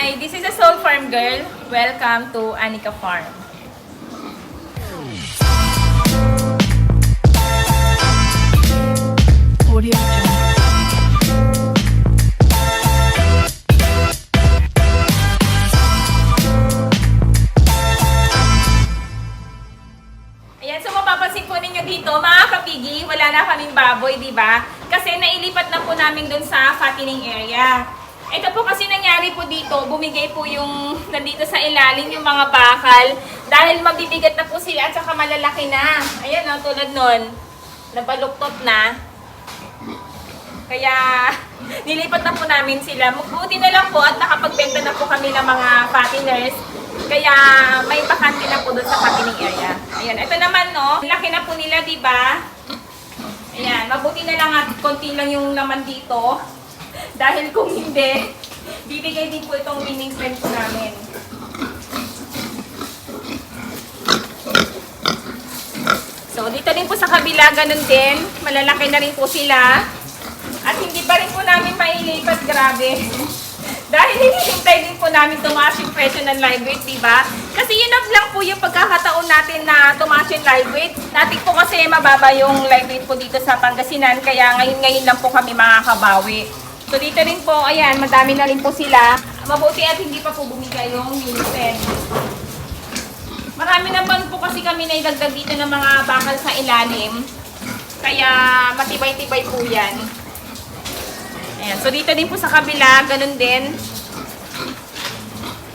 Hi, this is a Soul Farm girl. Welcome to Anika Farm. Audio Jungle. Ayan, so mapapansin po ninyo dito, mga kapigi, wala na kaming baboy, di ba? Kasi nailipat na po namin dun sa fattening area. Ito po kasi nangyari po dito, bumigay po yung nandito sa ilalim yung mga bakal dahil mabibigat na po sila at saka malalaki na. Ayan o, tulad nun, nabaluktot na. Kaya nilipat na po namin sila. Buti na lang po at nakapagbenta na po kami ng mga fatteners. Kaya may bakante na po doon sa fattening area. Ayan, ito naman no, laki na po nila, di ba? Ayan, mabuti na lang at konti lang yung naman dito. Dahil kung hindi, bibigay din po itong winning strength po namin. So, dito din po sa kabila, ganun din. Malalaki na rin po sila. At hindi pa rin po namin mailipat, grabe. Dahil hinihintay din po namin tumaas yung presyo ng live weight, di ba? Kasi yun lang po yung pagkakataon natin na tumaas yung live weight. Dati po kasi mababa yung live weight po dito sa Pangasinan, kaya ngayon-ngayon lang po kami makakabawi. So dito rin po, ayan, madami na rin po sila. Mabuti at hindi pa po bumigay yung minuten. Marami naman po kasi kami na idagdag dito ng mga bakal sa ilalim. Kaya matibay-tibay po yan. Ayan. So, dito din po sa kabila, ganun din.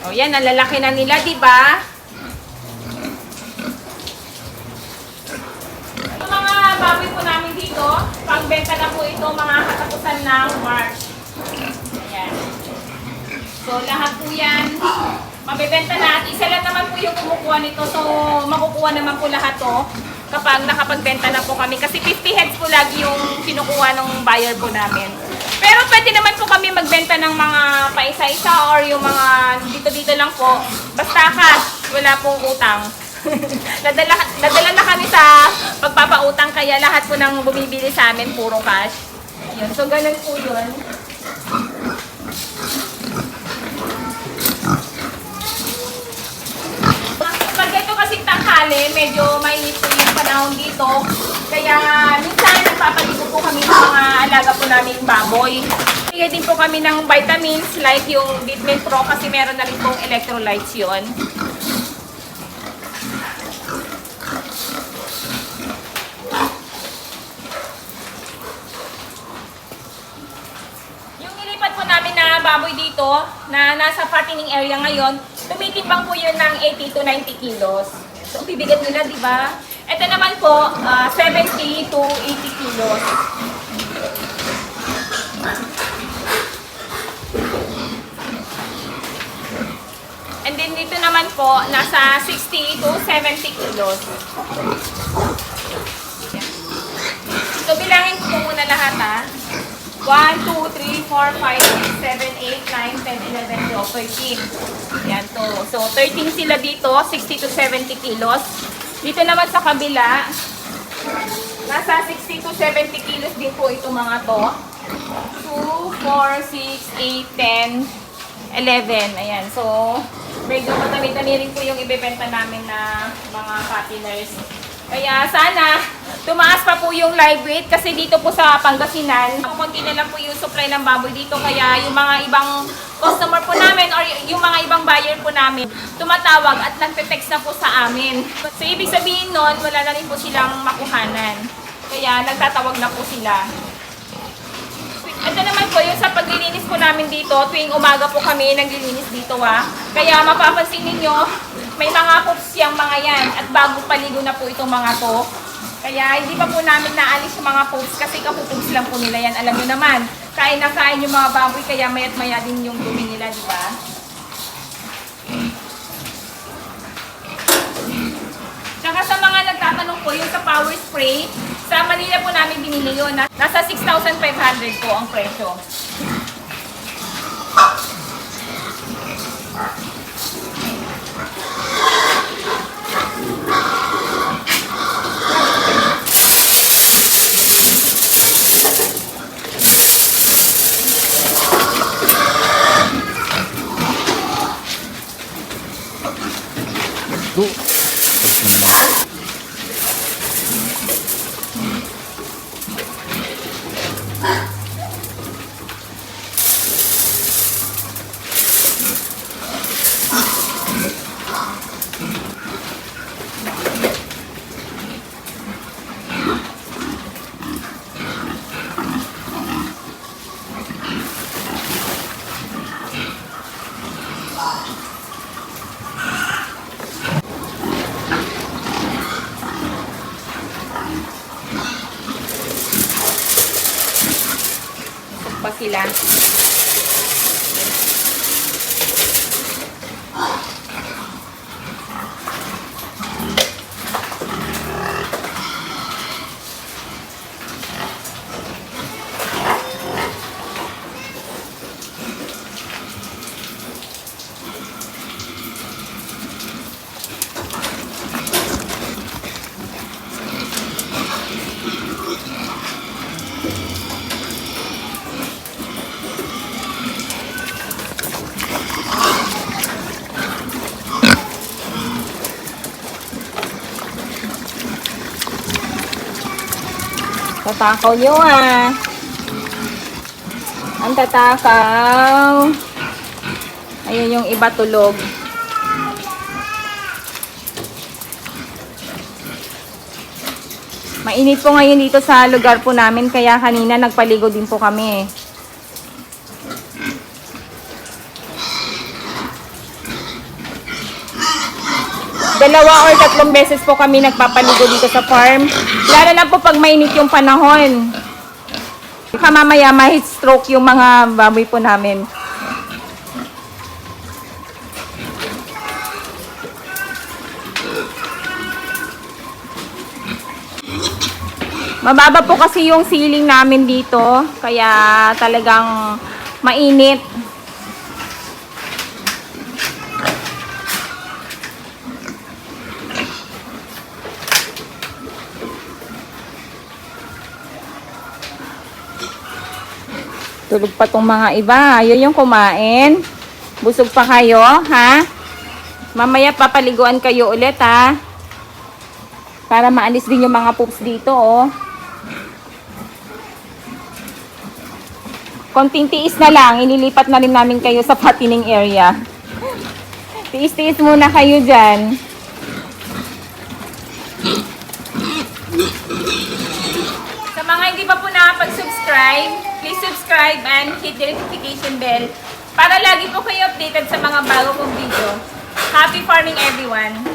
O, yan, nalalaki na nila, di ba? Yung mga baboy po namin dito, pangbenta na po ito mga katapusan ng March. So, lahat po yan, mabibenta na. Isa lang naman po yung kumukuha nito. So, makukuha naman po lahat to kapag nakapagbenta na po kami. Kasi 50 heads po lagi yung kinukuha ng buyer po namin. Pero pwede naman po kami magbenta ng mga paisa-isa or yung mga dito-dito lang po. Basta cash, wala pong utang. nadala, nadala na kami sa pagpapautang kaya lahat po ng bumibili sa amin puro cash. Yun. So, ganun po yun. Pag ito kasi tanghali, medyo mainit po yung panahon dito. Kaya minsan nagpapaligo po kami ng mga alaga po namin baboy. Bigay din po kami ng vitamins like yung Bitmin Pro kasi meron na rin pong electrolytes yon. Yung nilipat po namin na baboy dito, na nasa fattening area ngayon, tumitimbang po yun ng 80 to 90 kilos. So, bibigat nila, di ba? Ito naman po, ah, 70 to 80 kilos. And then dito naman po, nasa 60 to 70 kilos. So, bilangin ko muna lahat ha. 1, 2, 3, 4, 5, 6, 7, 8, 9, 10, 11, 12, 13. Yan to. So, 13 sila dito, 60 to 70 kilos. Dito naman sa kabila, nasa 60 to 70 kilos din po ito mga to. 2, 4, 6, 8, 10, 11. Ayan. So, medyo madami-dami rin po yung ibebenta namin na mga fatteners. Kaya sana tumaas pa po yung live weight kasi dito po sa Pangasinan, konti na lang po yung supply ng baboy dito. Kaya yung mga ibang customer po namin or yung mga ibang buyer po namin, tumatawag at nagte-text na po sa amin. So ibig sabihin nun, wala na rin po silang makuhanan. Kaya nagtatawag na po sila. Ito naman po, yung sa paglilinis po namin dito, tuwing umaga po kami naglilinis dito ha. Kaya mapapansin ninyo, may mga poops yung mga yan at bago paligo na po itong mga to. Kaya hindi pa po namin naalis yung mga poops kasi kapupoops lang po nila yan. Alam nyo naman, kain na kain yung mga baboy kaya mayat maya din yung dumi nila, di ba? Tsaka sa mga nagtatanong po, yung sa power spray, sa Manila po namin binili yun. Nasa 6,500 po ang presyo. とお尋ねを。Pa Tatakaw nyo ah. Ang tatakaw. Ayun yung iba tulog. Mainit po ngayon dito sa lugar po namin kaya kanina nagpaligo din po kami. Dalawa or tatlong beses po kami nagpapaligo dito sa farm. Lalo na po pag mainit yung panahon. Baka mamaya ma-heat stroke yung mga baboy po namin. Mababa po kasi yung ceiling namin dito, kaya talagang mainit. Tulog pa tong mga iba. Ayun yung kumain. Busog pa kayo, ha? Mamaya papaliguan kayo ulit, ha? Para maalis din yung mga poops dito, oh. Konting tiis na lang, ililipat na rin namin kayo sa patining area. Tiis-tiis muna kayo dyan. Sa mga hindi pa po nakapag-subscribe, please subscribe and hit the notification bell para lagi po kayo updated sa mga bago kong video. Happy farming everyone!